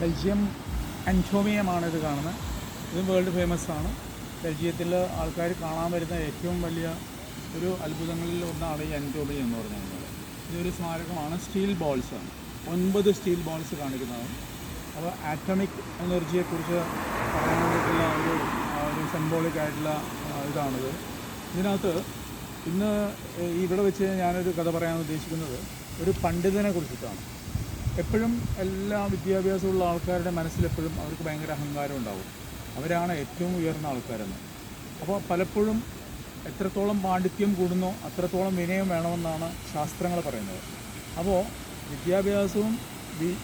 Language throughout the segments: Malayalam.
ബെൽജിയം അന്റോമിയമാണ് ഇത് കാണുന്നത്. ഇതും വേൾഡ് ഫേമസ് ആണ്. ബെൽജിയത്തിൽ ആൾക്കാർ കാണാൻ വരുന്ന ഏറ്റവും വലിയ ഒരു അത്ഭുതങ്ങളിൽ ഒന്നാണ് ഈ അന്റോമിയ എന്ന് പറഞ്ഞു കഴിഞ്ഞാൽ ഇതൊരു സ്മാരകമാണ്. സ്റ്റീൽ ബോൾസ് ആണ്. ഒൻപത് സ്റ്റീൽ ബോൾസ് കാണിക്കുന്നതാണ്. അപ്പോൾ ആറ്റമിക് എനർജിയെക്കുറിച്ച് പറയാൻ വേണ്ടിയിട്ടുള്ള ഒരു ഒരു സിംബോളിക് ആയിട്ടുള്ള ഇതാണിത്. ഇതിനകത്ത് ഇന്ന് ഇവിടെ വെച്ച് ഞാനൊരു കഥ പറയാൻ ഉദ്ദേശിക്കുന്നത് ഒരു പണ്ഡിതനെ കുറിച്ചിട്ടാണ്. എപ്പോഴും എല്ലാ വിദ്യാഭ്യാസമുള്ള ആൾക്കാരുടെ മനസ്സിലെപ്പോഴും അവർക്ക് ഭയങ്കര അഹങ്കാരം ഉണ്ടാവും. അവരാണ് ഏറ്റവും ഉയർന്ന ആൾക്കാരെന്ന്. അപ്പോൾ പലപ്പോഴും എത്രത്തോളം പാണ്ഡിത്യം കൂടുന്നോ അത്രത്തോളം വിനയം വേണമെന്നാണ് ശാസ്ത്രങ്ങൾ പറയുന്നത്. അപ്പോൾ വിദ്യാഭ്യാസവും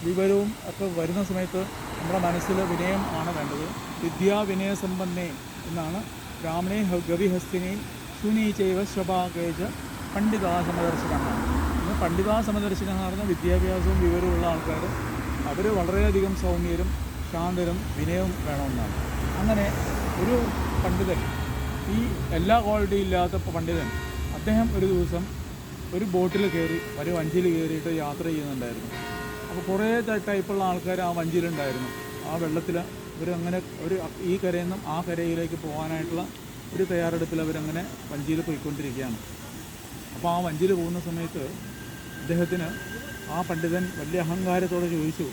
വിവരവും ഒക്കെ വരുന്ന സമയത്ത് നമ്മുടെ മനസ്സിൽ വിനയം ആണ് വേണ്ടത്. വിദ്യാ വിനയ സമ്പന്നേ എന്നാണ് ബ്രാഹ്മണേ ഗവിഹസ്തിനെ സുനി ചൈവ ശബാകേജ പണ്ഡിതാ സമദർശനമാണ് ഇന്ന് പണ്ഡിതാ സമദർശനം എന്ന് പറഞ്ഞാൽ വിദ്യാഭ്യാസവും വിവരമുള്ള ആൾക്കാർ അവർ വളരെയധികം സൗമ്യരും ശാന്തരും വിനയവും വേണമെന്നാണ്. അങ്ങനെ ഒരു പണ്ഡിതൻ ഈ എല്ലാ ക്വാളിറ്റി ഇല്ലാത്ത പണ്ഡിതൻ അദ്ദേഹം ഒരു ദിവസം ഒരു ബോട്ടിൽ കയറി ഒരു വഞ്ചിയിൽ കയറിയിട്ട് യാത്ര ചെയ്യുന്നുണ്ടായിരുന്നു. അപ്പോൾ കുറേ ടൈപ്പുള്ള ആൾക്കാർ ആ വഞ്ചിയിലുണ്ടായിരുന്നു. ആ വെള്ളത്തിൽ ഇവർ അങ്ങനെ ഒരു ഈ കരയിൽ നിന്നും ആ കരയിലേക്ക് പോകാനായിട്ടുള്ള ഒരു തയ്യാറെടുപ്പിൽ അവരങ്ങനെ വഞ്ചിയിൽ പോയിക്കൊണ്ടിരിക്കുകയാണ്. അപ്പോൾ ആ വഞ്ചിയിൽ പോകുന്ന സമയത്ത് അദ്ദേഹത്തിന് ആ പണ്ഡിതൻ വലിയ അഹങ്കാരത്തോടെ ചോദിച്ചു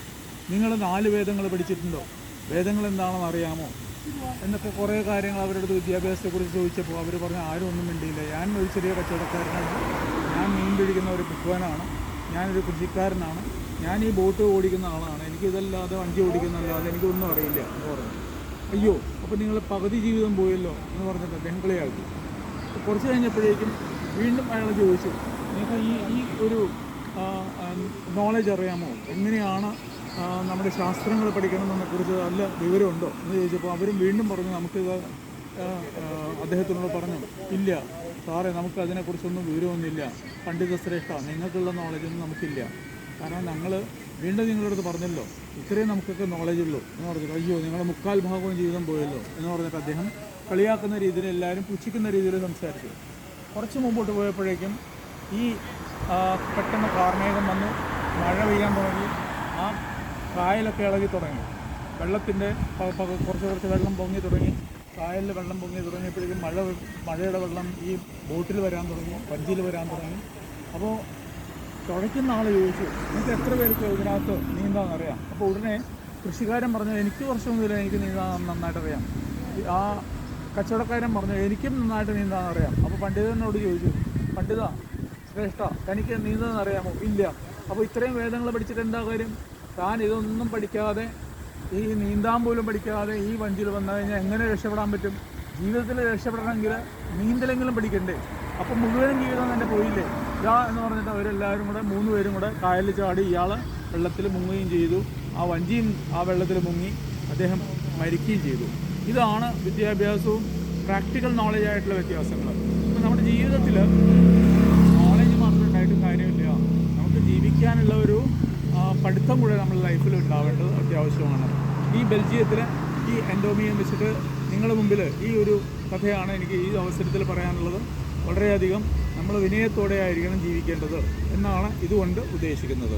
നിങ്ങൾ നാല് വേദങ്ങൾ പഠിച്ചിട്ടുണ്ടോ? വേദങ്ങൾ എന്താണെന്ന് അറിയാമോ? എന്നൊക്കെ കുറേ കാര്യങ്ങൾ അവരുടെ വിദ്യാഭ്യാസത്തെക്കുറിച്ച് ചോദിച്ചപ്പോൾ അവർ പറഞ്ഞു ആരും ഒന്നും മിണ്ടിയില്ല. ഞാൻ ഒരു ചെറിയ കച്ചവടക്കാരനാണ്. ഞാൻ മീൻ പിടിക്കുന്ന ഒരു വിദ്വാനാണ് ഞാനൊരു കൃഷിക്കാരനാണ്. ഞാൻ ഈ ബോട്ട് ഓടിക്കുന്ന ആളാണ്. എനിക്കിതല്ലാതെ വണ്ടി ഓടിക്കുന്നല്ലാതെ എനിക്കൊന്നും അറിയില്ല. എന്ന് പറഞ്ഞു. അയ്യോ അപ്പോൾ നിങ്ങൾ പകുതി ജീവിതം പോയല്ലോ? എന്ന് പറഞ്ഞിട്ട് അദ്ദേഹം കളിയാക്കി. കുറച്ച് കഴിഞ്ഞപ്പോഴേക്കും വീണ്ടും അയാൾ ചോദിച്ചു നിങ്ങൾക്ക് ഈ ഈ ഒരു നോളജ് അറിയാമോ? എങ്ങനെയാണ് നമ്മുടെ ശാസ്ത്രങ്ങൾ പഠിക്കണം കുറിച്ച് നല്ല വിവരമുണ്ടോ? എന്ന് ചോദിച്ചപ്പോൾ അവരും വീണ്ടും പറഞ്ഞു നമുക്കിത് അദ്ദേഹത്തിനോട് പറഞ്ഞു ഇല്ല സാറേ നമുക്ക് അതിനെക്കുറിച്ചൊന്നും വിവരമൊന്നുമില്ല. പണ്ഡിത ശ്രേഷ്ഠ നിങ്ങൾക്കുള്ള നോളജൊന്നും നമുക്കില്ല. കാരണം ഞങ്ങൾ വീണ്ടും നിങ്ങളുടെ അടുത്ത് പറഞ്ഞല്ലോ ഇത്രയും നമുക്കൊക്കെ നോളജ് ഉള്ളൂ. എന്ന് പറഞ്ഞിട്ട് അയ്യോ നിങ്ങളുടെ മുക്കാൽ ഭാഗവും ജീവിതം പോയല്ലോ. എന്ന് പറഞ്ഞിട്ട് അദ്ദേഹം കളിയാക്കുന്ന രീതിയിൽ എല്ലാവരും പുച്ഛിക്കുന്ന രീതിയിൽ സംസാരിച്ചു. കുറച്ച് മുമ്പോട്ട് പോയപ്പോഴേക്കും ഈ പെട്ടെന്ന് കാർമേഘം വന്ന് മഴ പെയ്യാൻ തുടങ്ങി. ആ കായലൊക്കെ ഇളകി തുടങ്ങി. വെള്ളത്തിന്റെ കുറച്ച് കുറച്ച് വെള്ളം പൊങ്ങി തുടങ്ങി. കായലിൽ വെള്ളം പൊങ്ങി തുടങ്ങിയപ്പോഴേക്കും മഴ മഴയുടെ വെള്ളം ഈ ബോട്ടിൽ വരാൻ തുടങ്ങി വഞ്ചിയിൽ വരാൻ തുടങ്ങി. അപ്പോൾ തുഴയ്ക്കുന്ന ആൾ ചോദിച്ചു നിങ്ങൾക്ക് എത്ര പേർക്ക് ഇതിനകത്ത് നീന്താൻ അറിയാം? അപ്പോൾ ഉടനെ കൃഷിക്കാരൻ പറഞ്ഞു എനിക്ക് കുറച്ച് മുതലേ എനിക്ക് നീന്താൻ നന്നായിട്ട് അറിയാം. ഈ- ആ കച്ചവടക്കാരൻ പറഞ്ഞു എനിക്കും നന്നായിട്ട് നീന്താൻ അറിയാം. അപ്പോൾ പണ്ഡിതനോട് ചോദിച്ചു പണ്ഡിത ശ്രേഷ്ഠ തനിക്ക് നീന്താൻ അറിയാമോ? ഇല്ല. അപ്പോൾ ഇത്രയും വേദങ്ങൾ പഠിച്ചിട്ട് എന്താ കാര്യം? താൻ ഇതൊന്നും പഠിക്കാതെ ഈ നീന്താൻ പോലും പഠിക്കാതെ ഈ വഞ്ചിയിൽ വന്നു കഴിഞ്ഞാൽ എങ്ങനെ രക്ഷപ്പെടാൻ പറ്റും? ജീവിതത്തിൽ രക്ഷപ്പെടണമെങ്കിൽ നീന്തലെങ്കിലും പഠിക്കണ്ടേ? അപ്പം മുഴുവനും ജീവിതം തന്നെ പോയില്ലേ? ഇതാ എന്ന് പറഞ്ഞിട്ട് അവരെല്ലാവരും കൂടെ മൂന്ന് പേരും കൂടെ കായലിൽ ചാടി ഇയാൾ വെള്ളത്തിൽ മുങ്ങുകയും ചെയ്തു. ആ വഞ്ചിയും ആ വെള്ളത്തിൽ മുങ്ങി അദ്ദേഹം മരിക്കുകയും ചെയ്തു. ഇതാണ് വിദ്യാഭ്യാസവും പ്രാക്ടിക്കൽ നോളജ് ആയിട്ടുള്ള വ്യത്യാസങ്ങൾ. അപ്പം നമ്മുടെ ജീവിതത്തിൽ നോളജ് മാത്രം ഉണ്ടായിട്ട് കാര്യമില്ല. നമുക്ക് ജീവിക്കാനുള്ള ഒരു പഠിത്തം കൂടെ നമ്മുടെ ലൈഫിൽ ഉണ്ടാവേണ്ടത് അത്യാവശ്യമാണ്. ഈ ബെൽജിയത്തിൽ ഈ എൻഡോമിയം വെച്ചിട്ട് നിങ്ങളുടെ മുമ്പിൽ ഈ ഒരു കഥയാണ് എനിക്ക് ഈ അവസരത്തിൽ പറയാനുള്ളത്. വളരെയധികം നമ്മൾ വിനയത്തോടെ ആയിരിക്കണം ജീവിക്കേണ്ടത് എന്നാണ് ഇതുകൊണ്ട് ഉദ്ദേശിക്കുന്നത്.